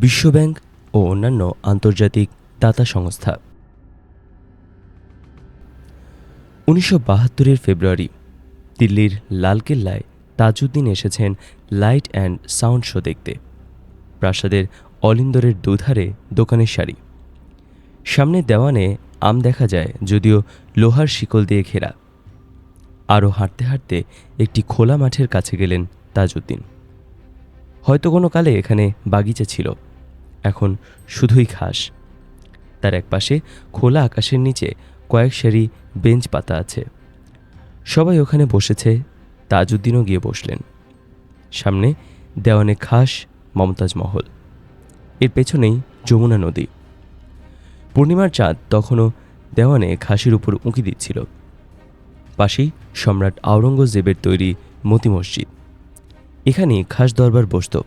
বিশ্বব্যাংক ও অন্যান্য আন্তর্জাতিক দাতা সংস্থা। উনিশশো বাহাত্তরের ফেব্রুয়ারি, দিল্লির লালকেল্লায় তাজউদ্দিন এসেছেন লাইট অ্যান্ড সাউন্ড শো দেখতে। প্রাসাদের অলিন্দরের দুধারে দোকানের সারি সামনে দেওয়ানে আম দেখা যায়, যদিও লোহার শিকল দিয়ে ঘেরা। আরও হাঁটতে হাঁটতে একটি খোলা মাঠের কাছে গেলেন তাজউদ্দিন। হয়তো কোনো কালে এখানে বাগিচা ছিল। এখন শুধুই ঘাস। তার একপাশে খোলা আকাশের নিচে কয়েক সারি বেঞ্চ পাতা আছে। সবাই ওখানে বসেছে, তাজউদ্দিনও গিয়ে বসলেন। সামনে দেওয়ানে খাস মমতাজ মহল। এর পেছনেই যমুনা নদী। পূর্ণিমার চাঁদ তখনও দেওয়ানে ঘাসের উপর উঁকি দিচ্ছিল। পাশেই সম্রাট আওরঙ্গজেবের তৈরি মতি মসজিদ। এখানে খাস দরবার বসত।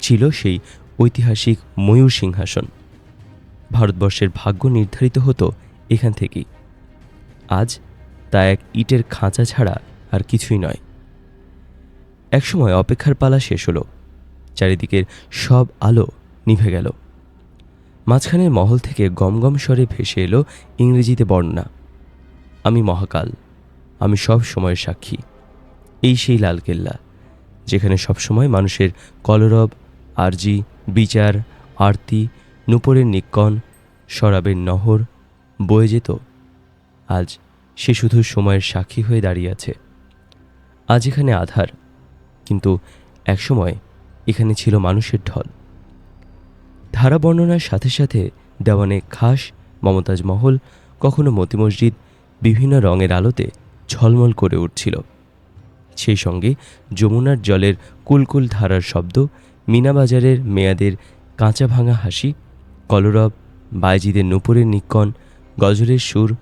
ছিল সেই ঐতিহাসিক ময়ূর সিংহাসন। ভারতবর্ষের ভাগ্য নির্ধারিত হতো এখান থেকেই। আজ তা এক ইটের খাঁচা ছাড়া আর কিছুই নয়। একসময় অপেক্ষার পালা শেষ হলো। চারিদিকের সব আলো নিভে গেল। মাঝখানের মহল থেকে গমগম স্বরে ভেসে এলো ইংরেজিতে বর্ণনা। আমি মহাকাল, আমি সব সময়ের সাক্ষী। এই সেই লালকেল্লা যেখানে সবসময় মানুষের কলরব, আরজি বিচার, আরতি, নুপুরের নিক্কণ, শরাবের নহর, বয়ে যেত। আজ সে শুধু সময়ের সাক্ষী হয়ে দাঁড়িয়ে আছে। আজ এখানে আধার, কিন্তু একসময় এখানে ছিল মানুষের ঢল। ধারা বর্ণনার সাথে সাথে দেওয়ানে খাস মমতাজ মহল কখনো মতি মসজিদ বিভিন্ন রঙের আলোতে ঝলমল করে উঠছিল। সেই সঙ্গে যমুনার জলের কুলকুল ধারার শব্দ মিনাবাজারের মেয়াদের কাঁচা ভাঙা হাসি, কলরব, বাইজিদের নুপুরের নিক্কণ গজলের সুর,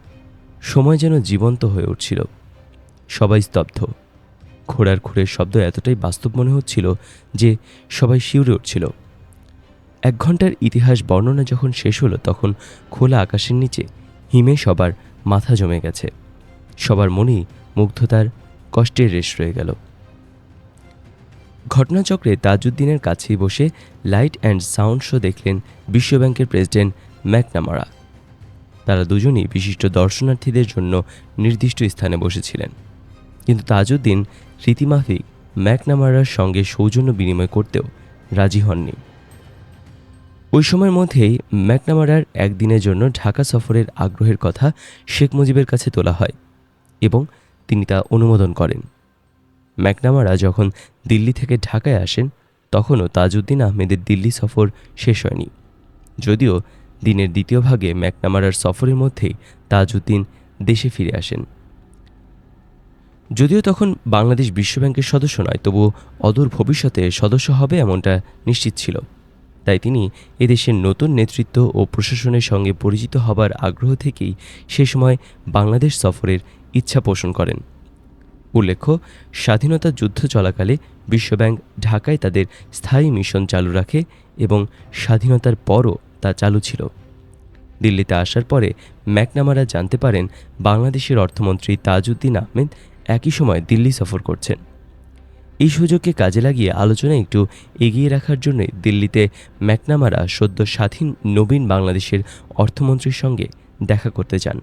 সময় যেন জীবন্ত হয়ে উঠছিল। সবাই স্তব্ধ। ঘোড়ার খুঁড়ের শব্দ এতটাই বাস্তব মনে হচ্ছিল যে সবাই শিউরে উঠছিল। এক ঘণ্টার ইতিহাস বর্ণনা যখন শেষ হলো, তখন খোলা আকাশের নিচে হিমে সবার মাথা জমে গেছে। সবার মনেই মুগ্ধতার কষ্টের রেশ রয়ে গেল। ঘটনাচক্রে তাজউদ্দিনের কাছেই বসে লাইট অ্যান্ড সাউন্ড শো দেখলেন বিশ্বব্যাংকের প্রেসিডেন্ট ম্যাকনামারা। তারা দুজনই বিশিষ্ট দর্শনার্থীদের জন্য নির্দিষ্ট স্থানে বসেছিলেন। কিন্তু তাজউদ্দিন রীতিমাফিক ম্যাকনামারার সঙ্গে সৌজন্য বিনিময় করতেও রাজি হননি। ওই সময়ের মধ্যেই ম্যাকনামারার একদিনের জন্য ঢাকা সফরের আগ্রহের কথা শেখ মুজিবের কাছে তোলা হয় এবং তিনি তা অনুমোদন করেন। ম্যাকনামারা যখন দিল্লি থেকে ঢাকায় আসেন, তখনও তাজউদ্দিন আহমেদের দিল্লি সফর শেষ হয়নি। যদিও দিনের দ্বিতীয় ভাগে ম্যাকনামারার সফরের মধ্যেই তাজউদ্দিন দেশে ফিরে আসেন। যদিও তখন বাংলাদেশ বিশ্বব্যাংকের সদস্য নয়, তবুও অদূর ভবিষ্যতে সদস্য হবে এমনটা নিশ্চিত ছিল। তাই তিনি এদেশের নতুন নেতৃত্ব ও প্রশাসনের সঙ্গে পরিচিত হবার আগ্রহ থেকেই সে সময় বাংলাদেশ সফরের ইচ্ছা পোষণ করেন। উল্লেখ্য, স্বাধীনতা যুদ্ধ চলাকালে বিশ্বব্যাংক ঢাকায় তাদের স্থায়ী মিশন চালু রাখে এবং স্বাধীনতার পরও তা চালু ছিল। দিল্লিতে আসার পরে ম্যাকনামারা জানতে পারেন বাংলাদেশের অর্থমন্ত্রী তাজউদ্দিন আহমেদ একই সময় দিল্লি সফর করছেন। এই সুযোগকে কাজে লাগিয়ে আলোচনা একটু এগিয়ে রাখার জন্যই দিল্লিতে ম্যাকনামারা সদ্য স্বাধীন নবীন বাংলাদেশের অর্থমন্ত্রীর সঙ্গে দেখা করতে যান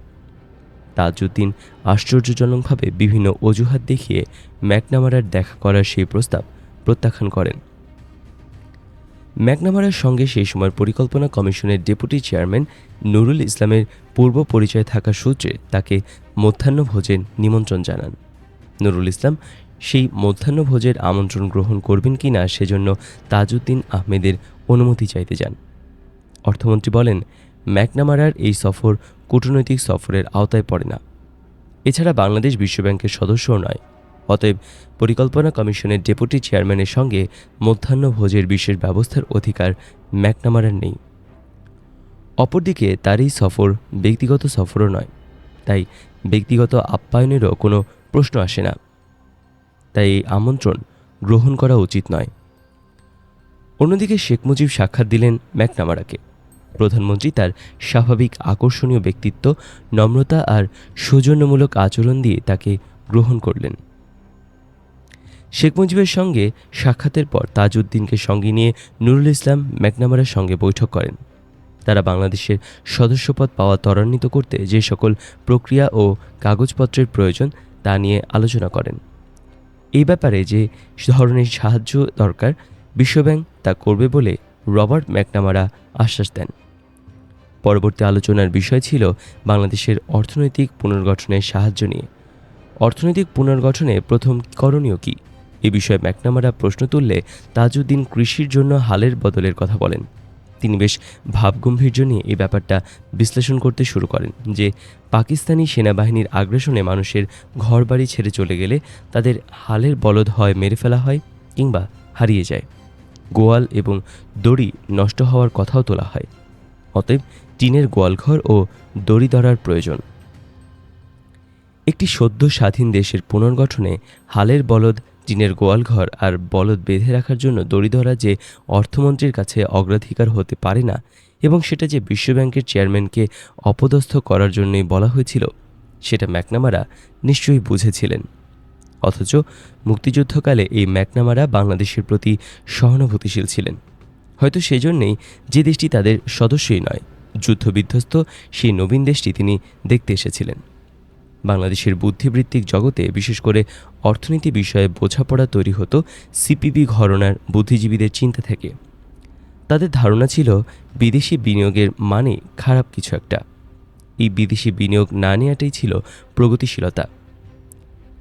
তাজউদ্দিন আশ্চর্যজনকভাবে বিভিন্ন অজুহাত দেখিয়ে ম্যাকনামারার দেখা করার সেই প্রস্তাব প্রত্যাখ্যান করেন। ম্যাকনামারার সঙ্গে সেই সময় পরিকল্পনা কমিশনের ডেপুটি চেয়ারম্যান নুরুল ইসলামের পূর্ব পরিচয় থাকা সূত্রে তাকে মধ্যাহ্নভোজের নিমন্ত্রণ জানান। নুরুল ইসলাম, সেই মধ্যাহ্নভোজের আমন্ত্রণ গ্রহণ করবেন কি না সেজন্য তাজউদ্দিন আহমেদের অনুমতি চাইতে যান। অর্থমন্ত্রী বলেন, ম্যাকনামারার এই সফর কূটনৈতিক সফরের আওতায় পড়ে না। এছাড়া বাংলাদেশ বিশ্বব্যাংকের সদস্যও নয়। অতএব পরিকল্পনা কমিশনের ডেপুটি চেয়ারম্যানের সঙ্গে মধ্যাহ্নভোজের বিশেষ ব্যবস্থার অধিকার ম্যাকনামারার নেই। অপরদিকে তার এই সফর ব্যক্তিগত সফরও নয়। তাই ব্যক্তিগত আপ্যায়নেরও কোনো প্রশ্ন আসে না। তাই এই আমন্ত্রণ গ্রহণ করা উচিত নয়। অন্যদিকে শেখ মুজিব সাক্ষাৎ দিলেন ম্যাকনামারাকে। প্রধানমন্ত্রী তার স্বাভাবিক আকর্ষণীয় ব্যক্তিত্ব, নম্রতা আর সৌজন্যমূলক আচরণ দিয়ে তাকে গ্রহণ করলেন। শেখ মুজিবের সঙ্গে সাক্ষাতের পর তাজউদ্দিনকে সঙ্গে নিয়ে নুরুল ইসলাম ম্যাকনামারের সঙ্গে বৈঠক করেন। তারা বাংলাদেশের সদস্যপদ পাওয়া ত্বরান্বিত করতে যে সকল প্রক্রিয়া ও কাগজপত্রের প্রয়োজন তা নিয়ে আলোচনা করেন। এই ব্যাপারে যে ধরনের সাহায্য দরকার, বিশ্বব্যাংক তা করবে বলে রবার্ট ম্যাকনামারা আশ্বাস দেন। পরবর্তী আলোচনার বিষয় ছিল বাংলাদেশের অর্থনৈতিক পুনর্গঠনের সাহায্য নিয়ে। অর্থনৈতিক পুনর্গঠনে প্রথম করণীয় কী? এ বিষয়ে ম্যাকনামারা প্রশ্ন তুললে তাজউদ্দিন কৃষির জন্য হালের বদলের কথা বলেন। তিনি বেশ ভাবগম্ভীর্য নিয়ে এই ব্যাপারটা বিশ্লেষণ করতে শুরু করেন যে, পাকিস্তানি সেনাবাহিনীর আগ্রাসনে মানুষের ঘরবাড়ি ছেড়ে চলে গেলে তাদের হালের বলদ হয় মেরে ফেলা হয় কিংবা হারিয়ে যায়। গোয়াল এবং দড়ি নষ্ট হওয়ার কথাও তোলা হয়। অতএব টিনের গোয়ালঘর ও দড়ি ধরার প্রয়োজন। একটি সদ্য স্বাধীন দেশের পুনর্গঠনে হালের বলদ, টিনের গোয়ালঘর আর বলদ বেঁধে রাখার জন্য দড়ি ধরা যে অর্থমন্ত্রীর কাছে অগ্রাধিকার হতে পারে না এবং সেটা যে বিশ্বব্যাংকের চেয়ারম্যানকে অপদস্থ করার জন্যই বলা হয়েছিল, সেটা ম্যাকনামারা নিশ্চয়ই বুঝেছিলেন। অথচ মুক্তিযুদ্ধকালে এই ম্যাকনামারা বাংলাদেশের প্রতি সহানুভূতিশীল ছিলেন। হয়তো সেজন্যেই যে দেশটি তাদের সদস্যই নয়। যুদ্ধবিধ্বস্ত সেই নবীন দেশটি তিনি দেখতে এসেছিলেন। বাংলাদেশের বুদ্ধিবৃত্তিক জগতে, বিশেষ করে অর্থনীতি বিষয়ে বোঝাপড়া তৈরি হতো সিপিবি ঘরনার বুদ্ধিজীবীদের চিন্তা থেকে। তাদের ধারণা ছিল, বিদেশি বিনিয়োগের মানে খারাপ কিছু একটা। এই বিদেশি বিনিয়োগ না নেওয়াটাই ছিল প্রগতিশীলতা।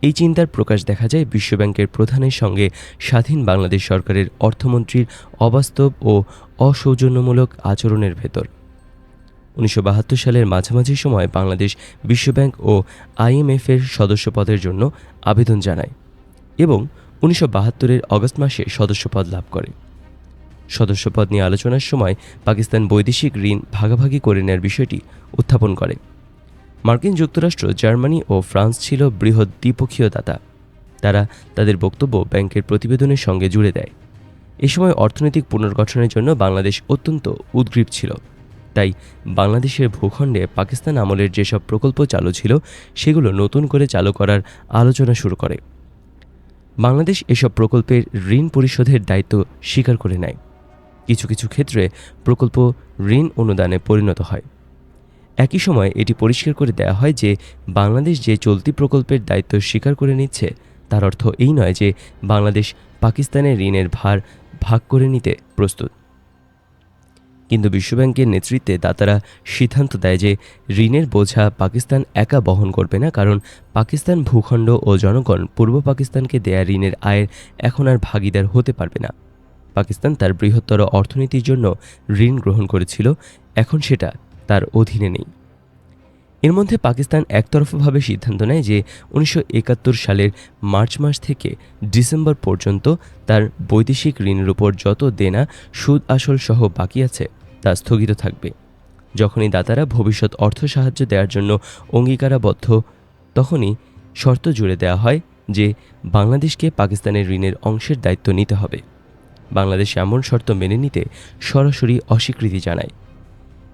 এই চিন্তার প্রকাশ দেখা যায় বিশ্বব্যাংকের প্রধানের সঙ্গে স্বাধীন বাংলাদেশ সরকারের অর্থমন্ত্রীর অবাস্তব ও অসৌজন্যমূলক আচরণের ভেতর। উনিশশো বাহাত্তর সালের মাঝামাঝি সময় বাংলাদেশ বিশ্বব্যাংক ও আইএমএফের সদস্যপদের জন্য আবেদন জানায় এবং উনিশশো বাহাত্তরের অগস্ট মাসে সদস্যপদ লাভ করে। সদস্যপদ নিয়ে আলোচনার সময় পাকিস্তান বৈদেশিক ঋণ ভাগাভাগি করে নেওয়ার বিষয়টি উত্থাপন করে। মার্কিন যুক্তরাষ্ট্র, জার্মানি ও ফ্রান্স ছিল বৃহৎ দ্বিপক্ষীয় দাতা। তারা তাদের বক্তব্য ব্যাংকের প্রতিবেদনের সঙ্গে জুড়ে দেয়। এ সময় অর্থনৈতিক পুনর্গঠনের জন্য বাংলাদেশ অত্যন্ত উদ্গ্রীব ছিল। তাই বাংলাদেশের ভূখণ্ডে পাকিস্তান আমলের যেসব প্রকল্প চালু ছিল, সেগুলো নতুন করে চালু করার আলোচনা শুরু করে। বাংলাদেশ এসব প্রকল্পের ঋণ পরিশোধের দায়িত্ব স্বীকার করে নেয়। কিছু কিছু ক্ষেত্রে প্রকল্প ঋণ অনুদানে পরিণত হয়। একই সময় এটি পরিষ্কার করে দেওয়া হয় যে, বাংলাদেশ যে চলতি প্রকল্পের দায়িত্ব স্বীকার করে নিচ্ছে, তার অর্থ এই নয় যে, বাংলাদেশ পাকিস্তানের ঋণের ভার ভাগ করে নিতে প্রস্তুত। কিন্তু বিশ্বব্যাংকের নেতৃত্বে দাতারা সিদ্ধান্ত দেয় যে ঋণের বোঝা পাকিস্তান একা বহন করবে না, কারণ পাকিস্তান ভূখণ্ড ও জনগণ পূর্ব পাকিস্তানকে দেয়া ঋণের আয়ের এখন আর ভাগিদার হতে পারবে না। পাকিস্তান তার বৃহত্তর অর্থনীতির জন্য ঋণ গ্রহণ করেছিল, এখন সেটা তার অধীনে নেই। এর মধ্যে পাকিস্তান একতরফাভাবে সিদ্ধান্ত নেয় যে উনিশশো একাত্তর সালের মার্চ মাস থেকে ডিসেম্বর পর্যন্ত তার বৈদেশিক ঋণের উপর যত দেনা, সুদ আসল সহ বাকি আছে তা স্থগিত থাকবে। যখনই দাতারা ভবিষ্যৎ অর্থ সাহায্য দেওয়ার জন্য অঙ্গীকারাবদ্ধ, তখনই শর্ত জুড়ে দেওয়া হয় যে বাংলাদেশকে পাকিস্তানের ঋণের অংশের দায়িত্ব নিতে হবে। বাংলাদেশ এমন শর্ত মেনে নিতে সরাসরি অস্বীকৃতি জানায়।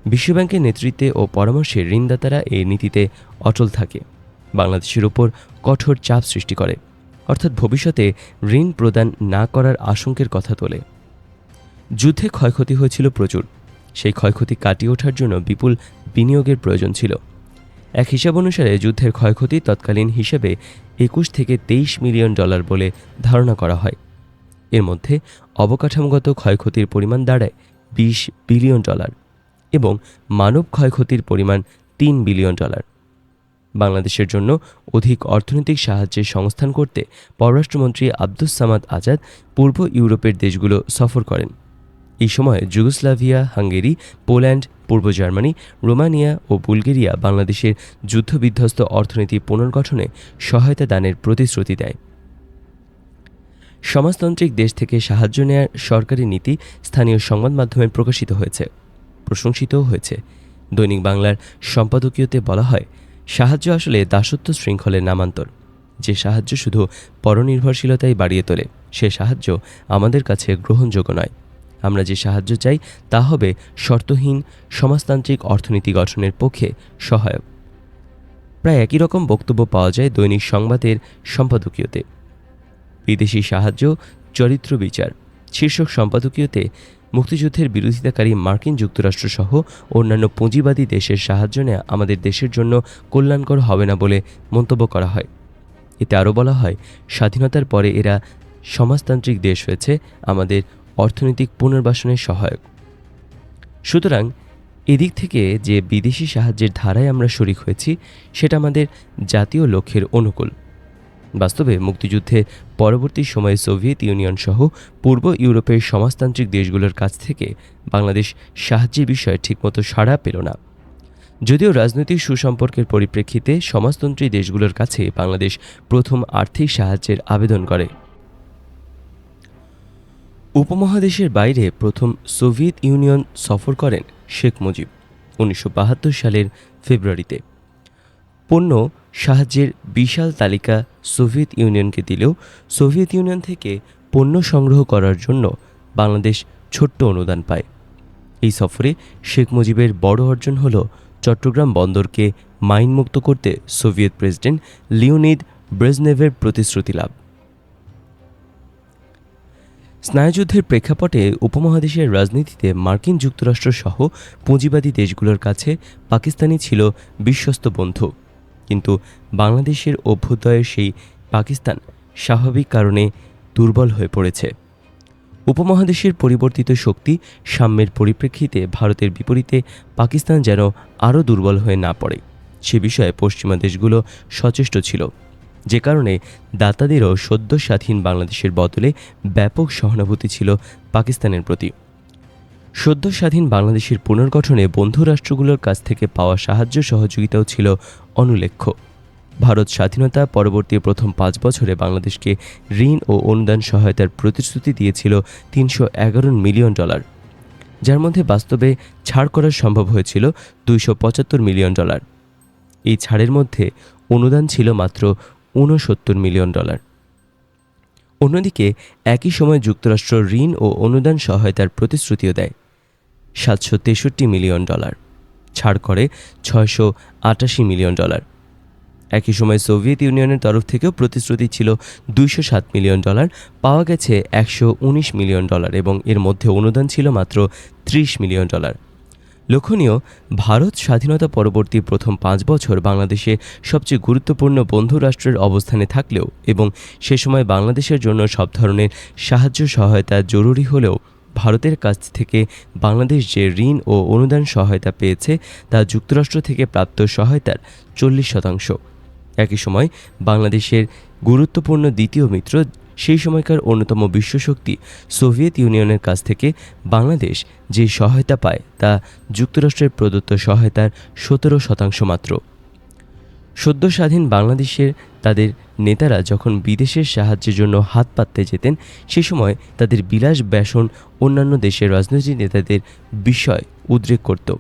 বিশ্বব্যাংকের নেতৃত্বে ও পরামর্শে ঋণদাতারা এই নীতিতে অটল থাকে। বাংলাদেশের উপর কঠোর চাপ সৃষ্টি করে। অর্থাৎ ভবিষ্যতে ঋণ প্রদান না করার আশঙ্কের কথা তোলে। যুদ্ধে ক্ষয়ক্ষতি হয়েছিল প্রচুর। সেই ক্ষয়ক্ষতি কাটিয়ে ওঠার জন্য বিপুল বিনিয়োগের প্রয়োজন ছিল। এক হিসাব অনুসারে যুদ্ধের ক্ষয়ক্ষতি তৎকালীন হিসেবে একুশ থেকে তেইশ মিলিয়ন ডলার বলে ধারণা করা হয়। এর মধ্যে অবকাঠামোগত ক্ষয়ক্ষতির পরিমাণ দাঁড়ায় বিশ বিলিয়ন ডলার এবং মানব ক্ষয়ক্ষতির পরিমাণ তিন বিলিয়ন ডলার। বাংলাদেশের জন্য অধিক অর্থনৈতিক সাহায্যের সংস্থান করতে পররাষ্ট্রমন্ত্রী আব্দুস সামাদ আজাদ পূর্ব ইউরোপের দেশগুলো সফর করেন। এই সময় যুগোস্লাভিয়া, হাঙ্গেরি, পোল্যান্ড, পূর্ব জার্মানি, রোমানিয়া ও বুলগেরিয়া বাংলাদেশের যুদ্ধবিধ্বস্ত অর্থনীতি পুনর্গঠনে সহায়তা দানের প্রতিশ্রুতি দেয়। সমাজতান্ত্রিক দেশ থেকে সাহায্য নেয়ার সরকারি নীতি স্থানীয় সংবাদ মাধ্যমে প্রকাশিত হয়েছে। প্রশংসিতও হয়েছে। দৈনিক বাংলার সম্পাদকীয়তে বলা হয়, সাহায্য আসলে দাসত্ব শৃঙ্খলের নামান্তর। যে সাহায্য শুধু পরনির্ভরশীলতাই বাড়িয়ে তোলে, সে সাহায্য আমাদের কাছে গ্রহণযোগ্য নয়। আমরা যে সাহায্য চাই তা হবে শর্তহীন সমাজতান্ত্রিক অর্থনীতি গঠনের পক্ষে সহায়ক। প্রায় একই রকম বক্তব্য পাওয়া যায় দৈনিক সংবাদের সম্পাদকীয়তে। বিদেশি সাহায্য, চরিত্র বিচার, শীর্ষক সম্পাদকীয়তে মুক্তিযুদ্ধের বিরোধিতাকারী মার্কিন যুক্তরাষ্ট্রসহ অন্যান্য পুঁজিবাদী দেশের সাহায্য নেওয়া আমাদের দেশের জন্য কল্যাণকর হবে না বলে মন্তব্য করা হয়। এতে আরও বলা হয়, স্বাধীনতার পরে এরা সমাজতান্ত্রিক দেশ হয়েছে, আমাদের অর্থনৈতিক পুনর্বাসনে সহায়ক। সুতরাং, এদিক থেকে যে বিদেশি সাহায্যের ধারায় আমরা শরিক হয়েছি, সেটা আমাদের জাতীয় লক্ষ্যের অনুকূল। বাস্তবে মুক্তিযুদ্ধে পরবর্তী সময়ে সোভিয়েত ইউনিয়ন সহ পূর্ব ইউরোপের সমাজতান্ত্রিক দেশগুলোর কাছ থেকে বাংলাদেশ সাহায্যের বিষয়ে ঠিকমতো সাড়া পেল না। যদিও রাজনৈতিক সুসম্পর্কের পরিপ্রেক্ষিতে সমাজতন্ত্রী দেশগুলোর কাছে বাংলাদেশ প্রথম আর্থিক সাহায্যের আবেদন করে। উপমহাদেশের বাইরে প্রথম সোভিয়েত ইউনিয়ন সফর করেন শেখ মুজিব উনিশশো বাহাত্তর সালের ফেব্রুয়ারিতে। পণ্য সাহায্যের বিশাল তালিকা সোভিয়েত ইউনিয়নকে দিলেও সোভিয়েত ইউনিয়ন থেকে পণ্য সংগ্রহ করার জন্য বাংলাদেশ ছোট্ট অনুদান পায়। এই সফরে শেখ মুজিবের বড় অর্জন হল চট্টগ্রাম বন্দরকে মাইনমুক্ত করতে সোভিয়েত প্রেসিডেন্ট লিওনিদ ব্রেজনেভের প্রতিশ্রুতি লাভ। স্নায়ুযুদ্ধের প্রেক্ষাপটে উপমহাদেশের রাজনীতিতে মার্কিন যুক্তরাষ্ট্র সহ পুঁজিবাদী দেশগুলোর কাছে পাকিস্তানি ছিল বিশ্বস্ত বন্ধু। কিন্তু বাংলাদেশের অভ্যুদয়ের সেই পাকিস্তান স্বাভাবিক কারণে দুর্বল হয়ে পড়েছে। উপমহাদেশের পরিবর্তিত শক্তি সাম্যের পরিপ্রেক্ষিতে ভারতের বিপরীতে পাকিস্তান যেন আরও দুর্বল হয়ে না পড়ে। সে বিষয়ে পশ্চিমা দেশগুলো সচেষ্ট ছিল। যে কারণে দাতাদেরও সদ্য স্বাধীন বাংলাদেশের বদলে ব্যাপক সহানুভূতি ছিল পাকিস্তানের প্রতি। সদ্য স্বাধীন বাংলাদেশের পুনর্গঠনে বন্ধু রাষ্ট্রগুলোর কাছ থেকে পাওয়া সাহায্য সহযোগিতাও ছিল অনুল্লেখ্য ভারত স্বাধীনতা পরবর্তী প্রথম পাঁচ বছরে বাংলাদেশকে ঋণ ও অনুদান সহায়তার প্রতিশ্রুতি দিয়েছিল তিনশো এগারো মিলিয়ন ডলার, যার মধ্যে বাস্তবে ছাড় করা সম্ভব হয়েছিল দুইশো পঁচাত্তর মিলিয়ন ডলার। এই ছাড়ের মধ্যে অনুদান ছিল মাত্র ঊনসত্তর মিলিয়ন ডলার। অন্যদিকে, একই সময় যুক্তরাষ্ট্র ঋণ ও অনুদান সহায়তার প্রতিশ্রুতিও দেয়। সাতশো তেষট্টি মিলিয়ন ডলার, ছাড় করে ছয়শো আটাশি মিলিয়ন ডলার। একই সময় সোভিয়েত ইউনিয়নের তরফ থেকেও প্রতিশ্রুতি ছিল দুইশো সাত মিলিয়ন ডলার, পাওয়া গেছে একশো উনিশ মিলিয়ন ডলার এবং এর মধ্যে অনুদান ছিল মাত্র ত্রিশ মিলিয়ন ডলার। লক্ষণীয় ভারত স্বাধীনতা পরবর্তী প্রথম পাঁচ বছর বাংলাদেশে সবচেয়ে গুরুত্বপূর্ণ বন্ধু রাষ্ট্রের অবস্থানে থাকলেও এবং সে সময় বাংলাদেশের জন্য সব ধরনের সাহায্য সহায়তা জরুরি হলেও ভারতের কাছ থেকে বাংলাদেশ যে ঋণ ও অনুদান সহায়তা পেয়েছে তা যুক্তরাষ্ট্র থেকে প্রাপ্ত সহায়তার চল্লিশ শতাংশ। একই সময় বাংলাদেশের গুরুত্বপূর্ণ দ্বিতীয় মিত্র সেই সময়কার অন্যতম বিশ্বশক্তি সোভিয়েত ইউনিয়নের কাছ থেকে বাংলাদেশ যে সহায়তা পায় তা যুক্তরাষ্ট্রের প্রদত্ত সহায়তার সতেরো শতাংশ মাত্র। সদ্য স্বাধীন বাংলাদেশের তাদের নেতারা যখন বিদেশের সাহায্যের জন্য হাত পাততে যেতেন, সে সময় তাদের বিলাস ব্যাসন অন্যান্য দেশের রাজনৈতিক নেতাদের বিষয় উদ্রেক করত।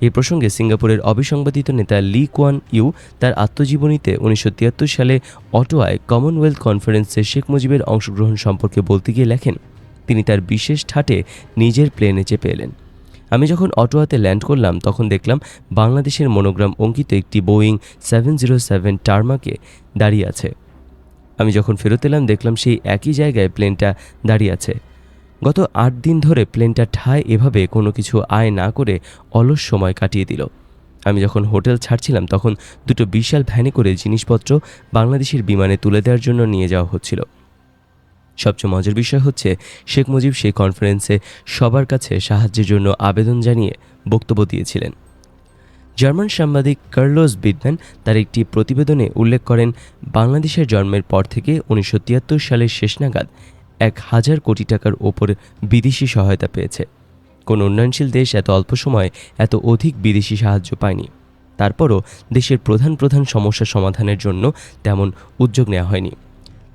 এ প্রসঙ্গে সিঙ্গাপুরের অবিসংবাদিত নেতা লি কোয়ান ইউ তার আত্মজীবনীতে উনিশশো তিয়াত্তর সালে অটোয়ায় কমনওয়েলথ কনফারেন্সে শেখ মুজিবের অংশগ্রহণ সম্পর্কে বলতে গিয়ে লেখেন, তিনি তার বিশেষ ঠাটে নিজের প্লেনে চেপে এলেন। আমি যখন অটোয়াতে ল্যান্ড করলাম, তখন দেখলাম বাংলাদেশের মনোগ্রাম অঙ্কিত একটি বোয়িং সেভেন জিরো সেভেন টার্মাকে দাঁড়িয়ে আছে। আমি যখন ফেরত এলাম, দেখলাম সেই একই জায়গায় প্লেনটা দাঁড়িয়ে আছে। গত আট দিন ধরে প্লেনটা ঠায় এভাবে কোনো কিছু আয় না করে অলস সময় কাটিয়ে দিল। আমি যখন হোটেল ছাড়ছিলাম তখন দুটো বিশাল ভ্যানে করে জিনিসপত্র বাংলাদেশের বিমানে তুলে দেওয়ার জন্য নিয়ে যাওয়া হচ্ছিল। সবচেয়ে মজার বিষয় হচ্ছে, শেখ মুজিব সেই কনফারেন্সে সবার কাছে সাহায্যের জন্য আবেদন জানিয়ে বক্তব্য দিয়েছিলেন। জার্মান সাংবাদিক কার্লোস বিডম্যান তার একটি প্রতিবেদনে উল্লেখ করেন, বাংলাদেশের জন্মের পর থেকে উনিশশো তিয়াত্তর সালের শেষ নাগাদ এক হাজার কোটি টাকার ওপর বিদেশি সহায়তা পেয়েছে। কোন উন্নয়নশীল দেশ এত অল্প সময়ে এত অধিক বিদেশি সাহায্য পায়নি। তারপরও দেশের প্রধান প্রধান সমস্যা সমাধানের জন্য তেমন উদ্যোগ নেওয়া হয়নি।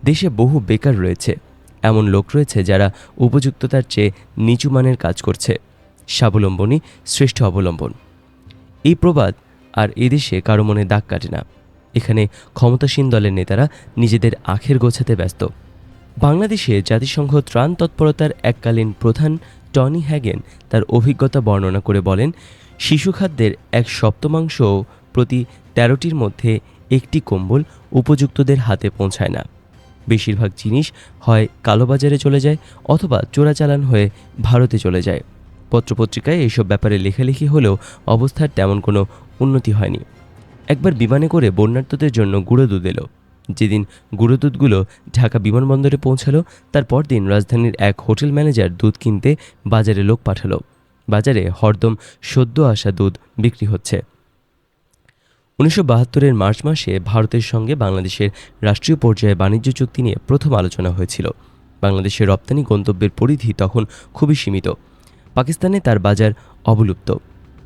দেশে বহু বেকার রয়েছে। এমন লোক রয়েছে যারা উপযুক্ততার চেয়ে নিচু মানের কাজ করছে। স্বাবলম্বনই শ্রেষ্ঠ অবলম্বন। এই প্রবাদ আর এদেশে কারও মনে দাগ কাটে না। এখানে ক্ষমতাসীন দলের নেতারা নিজেদের আখের গোছাতে ব্যস্ত। বাংলাদেশে জাতিসংঘ ত্রাণ তৎপরতার এককালীন প্রধান টনি হ্যাগেন তার অভিজ্ঞতা বর্ণনা করে বলেন, শিশু খাদ্যের এক সপ্তমাংশ প্রতি তেরোটির মধ্যে একটি কম্বল উপযুক্তদের হাতে পৌঁছায় না। বেশিরভাগ জিনিস হয় কালোবাজারে চলে যায় অথবা চোরাচালান হয়ে ভারতে চলে যায়। পত্রপত্রিকায় এইসব ব্যাপারে লেখালেখি হলেও অবস্থার তেমন কোনো উন্নতি হয়নি। একবার বিমানে করে বন্যার্থদের জন্য গুঁড়ো দুধ এলো। যেদিন গুঁড়ো দুধগুলো ঢাকা বিমানবন্দরে পৌঁছালো তার পরদিন রাজধানীর এক হোটেল ম্যানেজার দুধ কিনতে বাজারে লোক পাঠালো। বাজারে হরদম সদ্য আসা দুধ বিক্রি হচ্ছে। উনিশশো বাহাত্তরের মার্চ মাসে ভারতের সঙ্গে বাংলাদেশের রাষ্ট্রীয় পর্যায়ে বাণিজ্য চুক্তি নিয়ে প্রথম আলোচনা হয়েছিল। বাংলাদেশের রপ্তানি গন্তব্যের পরিধি তখন খুবই সীমিত। পাকিস্তানে তার বাজার অবলুপ্ত।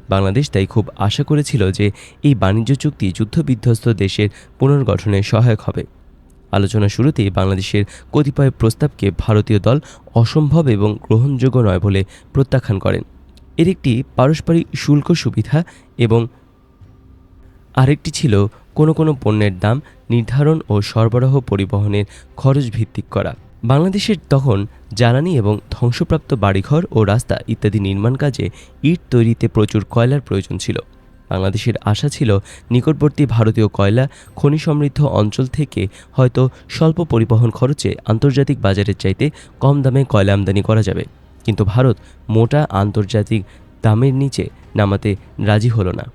বাংলাদেশ তাই খুব আশা করেছিল যে এই বাণিজ্য চুক্তি যুদ্ধবিধ্বস্ত দেশের পুনর্গঠনে সহায়ক হবে। আলোচনা শুরুতেই বাংলাদেশের কতিপয় প্রস্তাবকে ভারতীয় দল অসম্ভব এবং গ্রহণযোগ্য নয় বলে প্রত্যাখ্যান করেন। এর একটি পারস্পরিক শুল্ক সুবিধা এবং আরেকটি ছিল কোনো কোনো পণ্যের দাম নির্ধারণ ও সরবরাহ পরিবহনের খরচ ভিত্তিক করা। বাংলাদেশের তখন জ্বালানি এবং ধ্বংসপ্রাপ্ত বাড়িঘর ও রাস্তা ইত্যাদি নির্মাণ কাজে ইট তৈরিতে প্রচুর কয়লার প্রয়োজন ছিল। বাংলাদেশের আশা ছিল নিকটবর্তী ভারতীয় কয়লা খনি সমৃদ্ধ অঞ্চল থেকে হয়তো স্বল্প পরিবহন খরচে আন্তর্জাতিক বাজারের চাইতে কম দামে কয়লা আমদানি করা যাবে। কিন্তু ভারত মোটা আন্তর্জাতিক দামের নিচে নামাতে রাজি হলো না।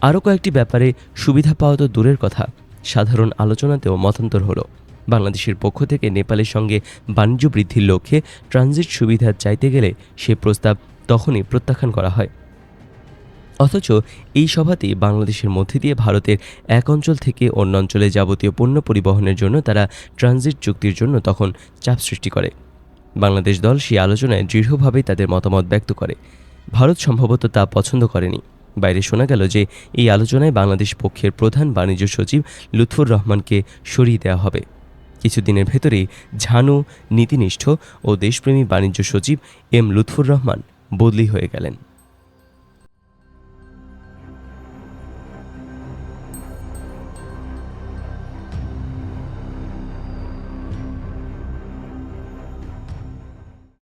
আরও কয়েকটি ব্যাপারে সুবিধা পাওয়া তো দূরের কথা। সাধারণ আলোচনাতেও মতান্তর হলো। বাংলাদেশের পক্ষ থেকে নেপালের সঙ্গে বাণিজ্য বৃদ্ধির লক্ষ্যে ট্রানজিট সুবিধা চাইতে গেলে সে প্রস্তাব তখনই প্রত্যাখ্যান করা হয়। অথচ এই সভাতেই বাংলাদেশের মধ্যে দিয়ে ভারতের এক অঞ্চল থেকে অন্য অঞ্চলে যাবতীয় পণ্য পরিবহনের জন্য তারা ট্রানজিট চুক্তির জন্য তখন চাপ সৃষ্টি করে। বাংলাদেশ দল সেই আলোচনায় দৃঢ়ভাবেই তাদের মতামত ব্যক্ত করে। ভারত সম্ভবত তা পছন্দ করেনি। বাইরে শোনা গেল যে এই আলোচনায় বাংলাদেশ পক্ষের প্রধান বাণিজ্য সচিব লুৎফুর রহমানকে সরিয়ে দেওয়া হবে। কিছুদিনের ভেতরেই ঝানু, নীতিনিষ্ঠ ও দেশপ্রেমী বাণিজ্য সচিব এম লুৎফুর রহমান বদলি হয়ে গেলেন।